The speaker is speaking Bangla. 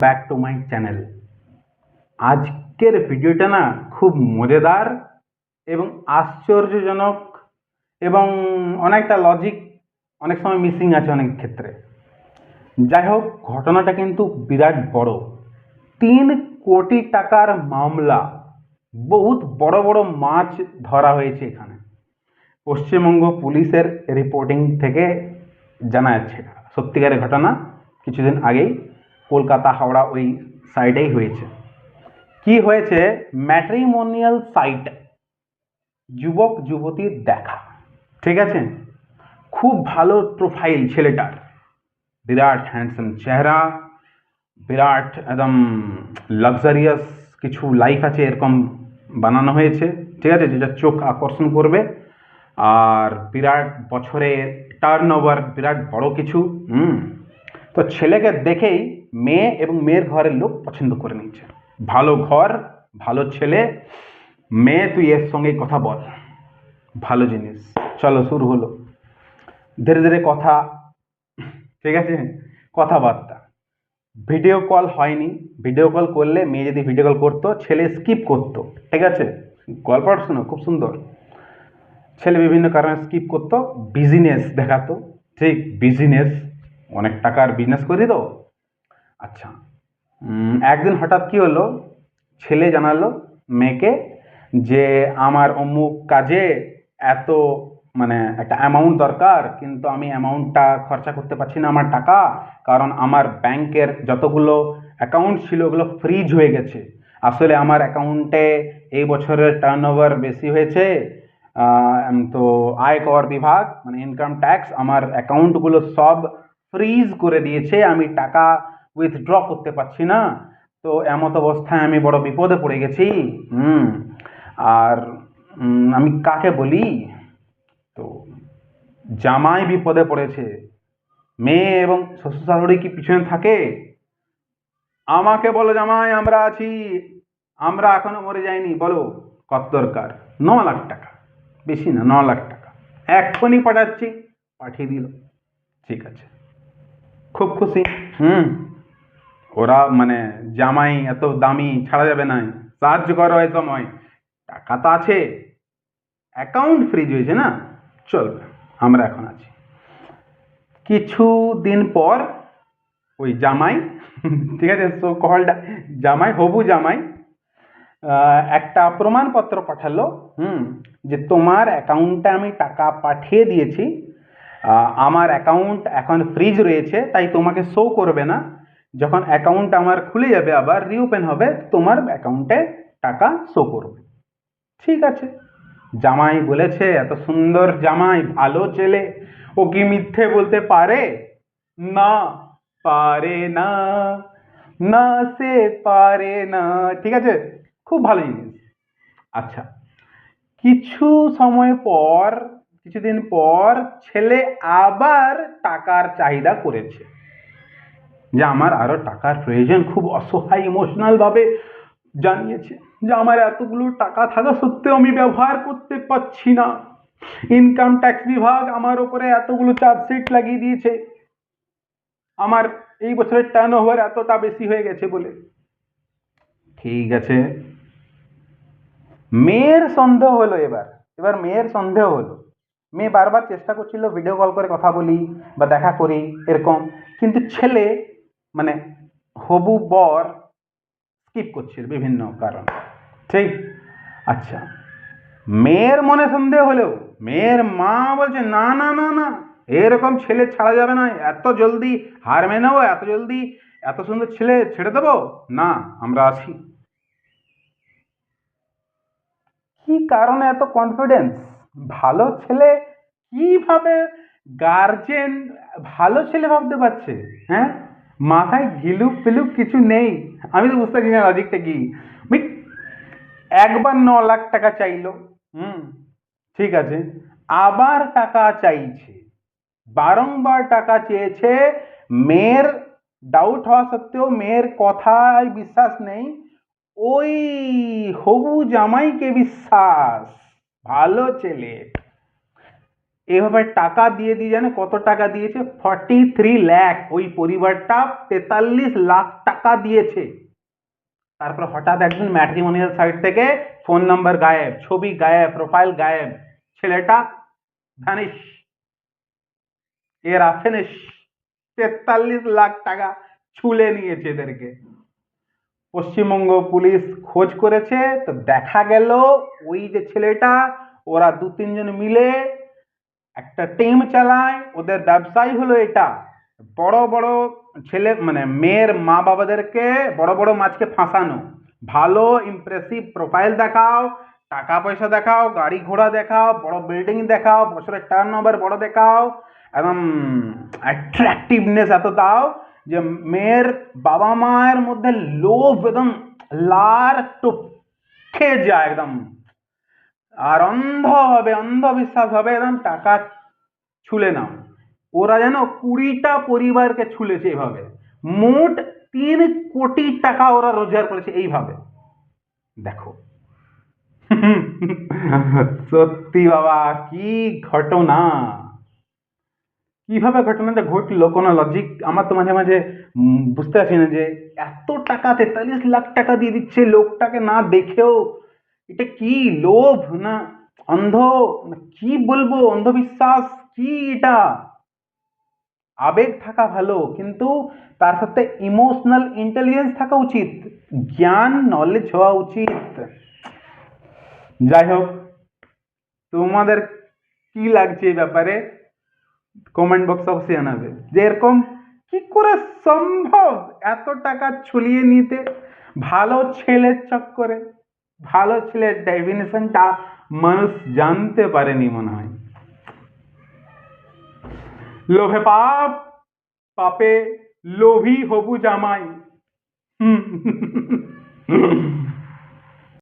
ব্যাক টু মাই চ্যানেল আজকের ভিডিওটা না খুব মজাদার এবং আশ্চর্যজনক এবং অনেকটা লজিক অনেক সময় মিসিং আছে অনেক ক্ষেত্রে। যাই হোক, ঘটনাটা কিন্তু বিরাট বড়। তিন কোটি টাকার মামলা। বহুত বড় বড় মাছ ধরা হয়েছে এখানে। পশ্চিমবঙ্গ পুলিশের রিপোর্টিং থেকে জানা যাচ্ছে। সত্যিকারের ঘটনা কিছুদিন আগেই কলকাতা, হাওড়া ওই সাইডেই হয়েছে। কি হয়েছে? ম্যাট্রিমোনিয়াল সাইট যুবক যুবতীর দেখা। ঠিক আছে? খুব ভালো প্রোফাইল ছেলেটার। বিরাট হ্যান্ডসাম চেহারা, বিরাট একদম লাক্সারিয়াস কিছু লাইফ আছে এরকম বানানো হয়েছে। ঠিক আছে? যেটা চোখ আকর্ষণ করবে। আর বিরাট বছরে টার্ন ওভার বিরাট বড় কিছু, হুম। তো ছেলেকে দেখেই মেয়ে এবং মেয়ের ঘরের লোক পছন্দ করে নিচ্ছে ভালো ঘর, ভালো ছেলে, মেয়ে তুই এর সঙ্গে কথা বল। ভালো জিনিস। চলো, শুরু হলো। ধীরে ধীরে কথা, ঠিক আছে? কথাবার্তা। ভিডিও কল হয়নি। ভিডিও কল করলে মেয়ে যদি ভিডিও কল করতো, ছেলে স্কিপ করতো। ঠিক আছে? গল্পটা শোনো, খুব সুন্দর। ছেলে বিভিন্ন কারণে স্কিপ করতো। বিজনেস দেখাতো। ঠিক, বিজনেস। অনেক টাকার বিজনেস করি তো আচ্ছা। একদিন হঠাৎ কি হলো? ছেলে জানালো মেয়েকে যে আমার অমুক কাজে এত মানে একটা অ্যামাউন্ট দরকার, কিন্তু আমি অ্যামাউন্টটা খরচা করতে পারছি না আমার টাকা, কারণ আমার ব্যাংকের যতগুলো অ্যাকাউন্ট ছিল ওগুলো ফ্রিজ হয়ে গেছে। আসলে আমার অ্যাকাউন্টে এই বছরের টার্ন বেশি হয়েছে। তো আয়কর বিভাগ মানে ইনকাম ট্যাক্স আমার অ্যাকাউন্টগুলো সব ফ্রিজ করে দিয়েছে। আমি টাকা উইথড্র করতে পারছি না, তো এমত অবস্থায় আমি বড় বিপদে পড়ে গেছি। হুম, আর আমি কাকে বলি? তো জামাই বিপদে পড়েছে, মেয়ে এবং শ্বশুর শাশুড়ি কি পিছনে থাকে? আমাকে বলো জামাই, আমরা আছি, আমরা এখনও মরে যাইনি, বলো, কত দরকার? ন লাখ টাকা, বেশি না, ন লাখ টাকা। এক্ষুনি পাঠাচ্ছি, পাঠিয়ে দিল। ঠিক আছে। খুব খুশি। হুম। ওরা মানে জামাই এত দামি, ছাড়া যাবে না। সাহায্য করো এই সময়। টাকা তো আছে। অ্যাকাউন্ট ফ্রিজ হয়েছে না? চলবে আমরা এখন আছি। কিছু দিন পর ওই জামাই, ঠিক আছে সো কলটা জামাই, হবু জামাই একটা প্রমাণপত্র পাঠালো, হুম, যে তোমার অ্যাকাউন্টে আমি টাকা পাঠিয়ে দিয়েছি। আমার অ্যাকাউন্ট এখন ফ্রিজ রয়েছে, তাই তোমাকে শো করবে না। যখন অ্যাকাউন্ট আমার খুলে যাবে, আবার রিওপেন হবে, তোমার অ্যাকাউন্টে টাকা শো করবে। ঠিক আছে? জামাই বলেছে, এত সুন্দর জামাই, ভালো ছেলে। ও কি মিথ্যে বলতে পারে? না পারে না। না, সে পারে না। ঠিক আছে? খুব ভালো জিনিস। আচ্ছা কিছু সময় পর, কিছুদিন পর ছেলে আবার টাকার চাহিদা করেছে। যে আমার আরও টাকার প্রয়োজন খুব অসহায় ইমোশনাল ভাবে জানিয়েছে যে আমার এতগুলো টাকা থাকা সত্ত্বেও আমি ব্যবহার করতে পারছি না। ইনকাম ট্যাক্স বিভাগ আমার উপরে এতগুলো চার্জশিট লাগিয়ে দিয়েছে। আমার এই বছরের টার্ন ওভার এতটা বেশি হয়ে গেছে বলে। ঠিক আছে। মেয়ের সন্দেহ হলো এবার। এবার মেয়ের সন্দেহ হলো। মেয়ে বারবার চেষ্টা করছিল ভিডিও কল করে কথা বলি বা দেখা করি এরকম। কিন্তু ছেলে মানে হবু বর স্কিপ করছিল বিভিন্ন কারণ। ঠিক? আচ্ছা। মেয়ের মনে সন্দেহ হলেও, মেয়ের মা বলছে, না না না না, এরকম ছেলে ছাড়া যাবে না, এত জলদি হার মেনে নেব, এত জলদি এত সুন্দর ছেলে ছেড়ে দেবো? না, আমরা আছি। কি কারণে এত কনফিডেন্স ভালো ছেলে কীভাবে গার্জেন ভালো ছেলে ভাবতে পারছে হ্যাঁ? মাথায় ঘিলুক ফিলুক কিছু নেই। আমি তো বুঝতে পারছি না লজিকটা কি। একবার ন লাখ টাকা চাইলো, হুম, ঠিক আছে, আবার টাকা চাইছে, বারংবার টাকা চেয়েছে, মেয়ের ডাউট হওয়া সত্ত্বেও মেয়ের কথায় বিশ্বাস নেই, ওই হবু জামাইকে বিশ্বাস, ভালো ছেলে। এভাবে টাকা দিয়ে দিয়ে জানে কত টাকা দিয়েছে? ফর্টি থ্রি ল্যাক ওই পরিবারটা তেতাল্লিশ লাখ টাকা দিয়েছে। তারপর হঠাৎ একদিন ম্যাট্রিমোনিয়াল সাইট থেকে ফোন নাম্বার গায়েব, ছবি গায়েব প্রোফাইল গায়েব। ছেলেটা ভ্যানিশ এরা ফিনিশ তেতাল্লিশ লাখ টাকা ছুলে নিয়েছে এদেরকে। পশ্চিমবঙ্গ পুলিশ খোঁজ করেছে, তো দেখা গেল ওই যে ছেলেটা, ওরা দু তিনজন মিলে একটা টিম চালায়, ওদের ব্যবসাই হলো এটা। বড় বড় ছেলে মানে মেয়ের মা বাবাদেরকে বড় বড় মাছকে ফাঁসানো। ভালো ইমপ্রেসিভ প্রোফাইল দেখাও টাকা পয়সা দেখাও, গাড়ি ঘোড়া দেখাও, বড় বিল্ডিং দেখাও বছরের টার্ন ওভার বড় দেখাও, এবং অ্যাট্রাকটিভনেস এত দাও যে মেয়ের বাবা মায়ের মধ্যে লোভ একদম লার টপকে যায় একদম। আর অন্ধ হবে, অন্ধবিশ্বাস হবে একদম টাকা ছুলে নাও। ওরা যেন কুড়িটা পরিবারকে ছুলেছে এইভাবে মোট তিন কোটি টাকা ওরা রোজগার করেছে এইভাবে। দেখো। সত্যি বাবা, কি ঘটনা। কীভাবে ঘটনাটা ঘটলো? কোনো লজিক আমার তো মাঝে মাঝে বুঝতে পারছি না যে এত টাকা তেতাল্লিশ লাখ টাকা দিয়ে দিচ্ছে, লোকটাকে না দেখেও এটা কি লোভ না অন্ধ? কি বলব? অন্ধবিশ্বাস? কি এটা? আবেগ থাকা ভালো, কিন্তু তার সাথে ইমোশনাল ইন্টেলিজেন্স থাকা উচিত, জ্ঞান নলেজ হওয়া উচিত। যাই হোক, তোমাদের কি লাগছে এই ব্যাপারে? কমেন্ট বক্স অবশ্যই জানাবে। যে এরকম কি করে সম্ভব এত টাকা ছুলিয়ে নিতে? ভালো ছেলের চক্করে। ভালো ছেলের ডেফিনেশনটা মানুষ জানতে পারেনি মনে হয়। লোভে পাপ, পাপে লোভী হবু জামাই। হুম।